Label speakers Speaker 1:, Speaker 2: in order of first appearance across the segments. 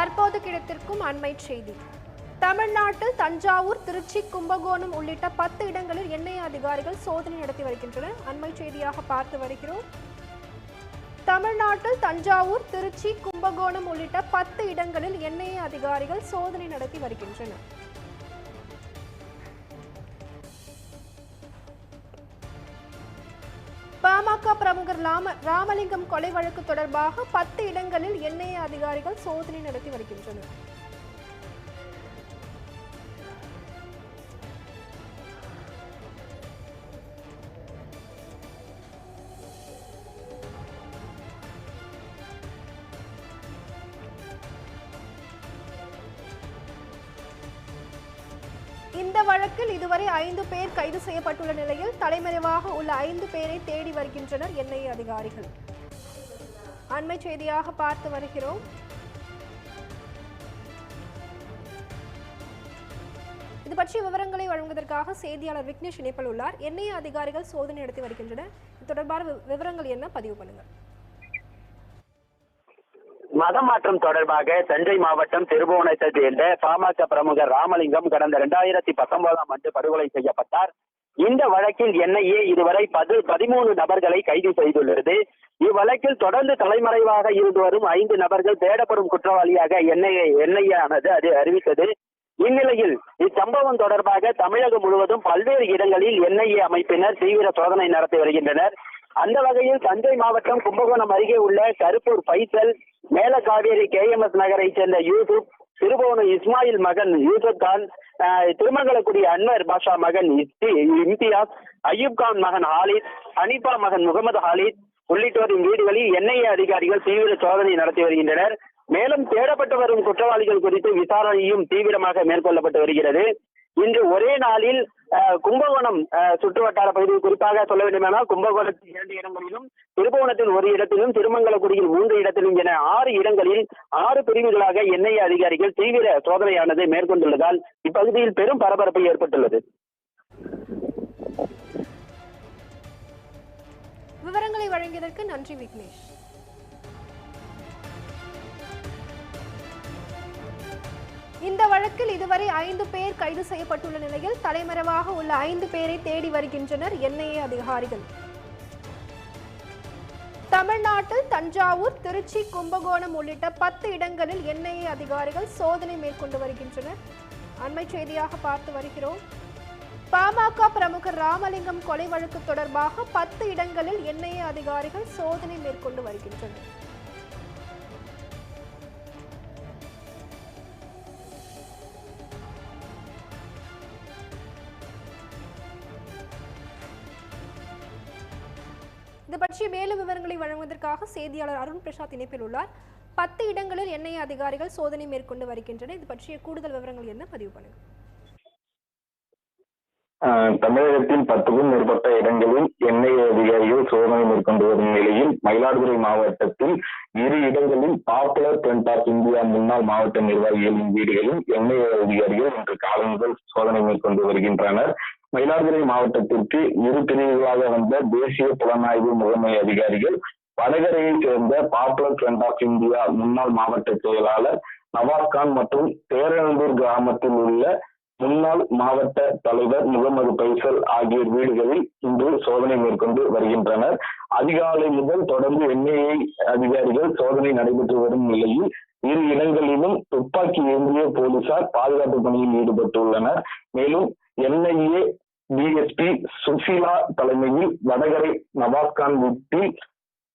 Speaker 1: தற்போது கிடைத்திருக்கும் அண்மை செய்தி. தமிழ்நாட்டில் தஞ்சாவூர் திருச்சி கும்பகோணம் உள்ளிட்ட பத்து இடங்களில் எண்ணெய் அதிகாரிகள் சோதனை நடத்தி வருகின்றனர். அண்மை செய்தியாக பார்த்து வருகிறோம். தமிழ்நாட்டில் தஞ்சாவூர் திருச்சி கும்பகோணம் உள்ளிட்ட பத்து இடங்களில் எண்ணெய் அதிகாரிகள் சோதனை நடத்தி வருகின்றனர். பாமக பிரமுகர் ராம ராமலிங்கம் கொலை வழக்கு தொடர்பாக பத்து இடங்களில் என்ஐஏ அதிகாரிகள் சோதனை நடத்தி வருகின்றனர். இந்த வழக்கில் இதுவரை ஐந்து பேர் கைது செய்யப்பட்டுள்ள நிலையில் தலைமறைவாக உள்ள ஐந்து பேரை தேடி வருகின்றனர் என்ஐஏ அதிகாரிகள். அண்மை செய்தியாக பார்த்து வருகிறோம். இது பற்றிய விவரங்களை வழங்குவதற்காக செய்தியாளர் விக்னேஷ் இணைப்பில் உள்ளார். என்ஐஏ அதிகாரிகள் சோதனை நடத்தி வருகின்றனர். இது தொடர்பான விவரங்கள் என்ன பதிவு பண்ணுங்கள்.
Speaker 2: மதமாற்றம் தொடர்பாக தஞ்சை மாவட்டம் திருபுவனத்தை சேர்ந்த பாமக பிரமுகர் ராமலிங்கம் கடந்த இரண்டாயிரத்தி பத்தொன்பதாம் ஆண்டு படுகொலை செய்யப்பட்டார். இந்த வழக்கில் என்ஐஏ இதுவரை பது பதிமூணு நபர்களை கைது செய்துள்ளது. இவ்வழக்கில் தொடர்ந்து தலைமறைவாக இருந்து வரும் ஐந்து நபர்கள் தேடப்படும் குற்றவாளியாக என்ஐஏ என்ஐஏ ஆனது அது அறிவித்தது. இந்நிலையில் இச்சம்பவம் தொடர்பாக தமிழகம் முழுவதும் பல்வேறு இடங்களில் என்ஐஏ அமைப்பினர் தீவிர சோதனை நடத்தி வருகின்றனர். அந்த வகையில் தஞ்சை மாவட்டம் கும்பகோணம் அருகே உள்ள கருப்பூர் பைசல் மேலக்காவேரி கேஎம்எஸ் நகரைச் சேர்ந்த யூசுப் திருபுவனம் இஸ்மாயில் மகன் யூசுப் கான் திருமங்கலக்குடி அன்வர் பாஷா மகன் இம்தியாஸ் அயூப் கான் மகன் ஹாலித் ஹனிபா மகன் முகமது ஹாலித் உள்ளிட்டோரின் வீடுகளில் என்ஐஏ அதிகாரிகள் தீவிர சோதனை நடத்தி வருகின்றனர். மேலும் தேடப்பட்டு வரும் குற்றவாளிகள் குறித்து விசாரணையும் தீவிரமாக மேற்கொள்ளப்பட்டு வருகிறது. இன்று ஒரே நாளில் கும்பகோணம் சுற்றுவட்டார பகுதியில் குறிப்பாக சொல்ல வேண்டுமானால் கும்பகோணத்தில் இரண்டு இடங்களிலும் திருபுவனத்தில் ஒரு இடத்திலும் திருமங்கலக்குடியில் மூன்று இடத்திலும் என ஆறு இடங்களில் ஆறு பிரிவுகளாக என்ஐஏ அதிகாரிகள் தீவிர சோதனையானது மேற்கொண்டுள்ளதால் இப்பகுதியில் பெரும் பரபரப்பு ஏற்பட்டுள்ளது.
Speaker 1: விவரங்களை வழங்கியதற்கு நன்றி விக்னேஷ். இந்த வழக்கில் இதுவரை ஐந்து பேர் கைது செய்யப்பட்டுள்ள நிலையில் தலைமறைவாக உள்ள ஐந்து பேரை தேடி வருகின்றனர் என்ஐஏ அதிகாரிகள். தமிழ்நாட்டில் தஞ்சாவூர் திருச்சி கும்பகோணம் உள்ளிட்ட பத்து இடங்களில் என்ஐஏ அதிகாரிகள் சோதனை மேற்கொண்டு வருகின்றனர். அண்மை செய்தியாக பார்த்து வருகிறோம். பாமக பிரமுகர் ராமலிங்கம் கொலை வழக்கு தொடர்பாக பத்து இடங்களில் என்ஐஏ அதிகாரிகள் சோதனை மேற்கொண்டு வருகின்றனர். இது பற்றிய மேலும் விவரங்களை வழங்குவதற்காக செய்தியாளர் அருண் பிரசாத் இணைப்பில் உள்ளார். பத்து இடங்களில் என்ஐஏ அதிகாரிகள் சோதனை மேற்கொண்டு வருகின்றனர். இது பற்றிய கூடுதல் விவரங்கள் என்ன? பதிவு பண்ணுங்க.
Speaker 3: தமிழகத்தின் பத்துக்கும் மேற்பட்ட இடங்களில் எண்ணெய் அதிகாரிகள் சோதனை மேற்கொண்டு வரும் நிலையில் மயிலாடுதுறை மாவட்டத்தில் இரு இடங்களில் பாப்புலர் பிரண்ட் ஆஃப் இந்தியா முன்னாள் மாவட்ட நிர்வாகிகளின் வீடுகளில் எண்ணெய் அதிகாரிகள் இன்று காலை முதல் சோதனை மேற்கொண்டு வருகின்றனர். மயிலாடுதுறை மாவட்டத்திற்கு இரு பிரிவுகளாக வந்த தேசிய புலனாய்வு முகமை அதிகாரிகள் வடகரையைச் சேர்ந்த பாப்புலர் ஃப்ரண்ட் ஆஃப் இந்தியா முன்னாள் மாவட்ட செயலாளர் நவாஸ்கான் மற்றும் பேரனந்தூர் கிராமத்தில் உள்ள முன்னாள் மாவட்ட தலைவர் முகமது பைசல் ஆகியோர் வீடுகளில் இன்று சோதனை மேற்கொண்டு வருகின்றனர். அதிகாலை முதல் தொடர்ந்து என்ஐஏ அதிகாரிகள் சோதனை நடைபெற்று வரும் நிலையில் இரு இடங்களிலும் துப்பாக்கி ஏந்திய போலீசார் பாதுகாப்பு பணியில் ஈடுபட்டுள்ளனர். மேலும் என்ஐஏ டிஎஸ்பி சுஷீலா தலைமையில் வடகரை நவாஸ்கான் வீட்டில்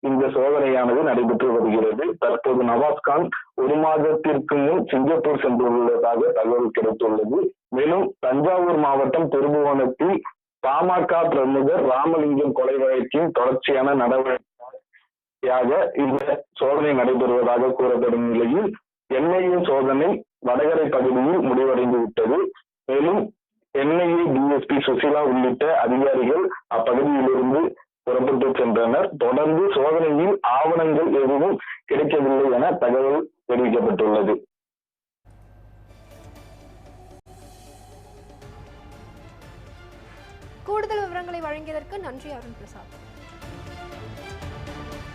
Speaker 3: இந்த சோதனையானது நடைபெற்று வருகிறது. தற்போது நவாஸ்கான் ஒரு மாதத்திற்கு முன் சிங்கப்பூர் சென்றுள்ளதாக தகவல் கிடைத்துள்ளது. மேலும் தஞ்சாவூர் மாவட்டம் திருபுவனத்தில் பாமக பிரமுகர் ராமலிங்கம் கொலை வழக்கின் தொடர்ச்சியான நடவடிக்கையாக இந்த சோதனை நடைபெறுவதாக கூறப்படும் நிலையில் என்ஐஏ சோதனை வடகரை பகுதியில் முடிவடைந்து விட்டது மேலும் என்ஐஏ டிஎஸ்பி சுசிலா உள்ளிட்ட அதிகாரிகள் அப்பகுதியிலிருந்து புறப்பட்டு சென்றனர். தொடர்ந்து சோதனையில் ஆவணங்கள் எதுவும் கிடைக்கவில்லை என தகவல் தெரிவிக்கப்பட்டுள்ளது.
Speaker 1: கூடுதல் விவரங்களை வழங்கியதற்கு நன்றி அருண் பிரசாத்.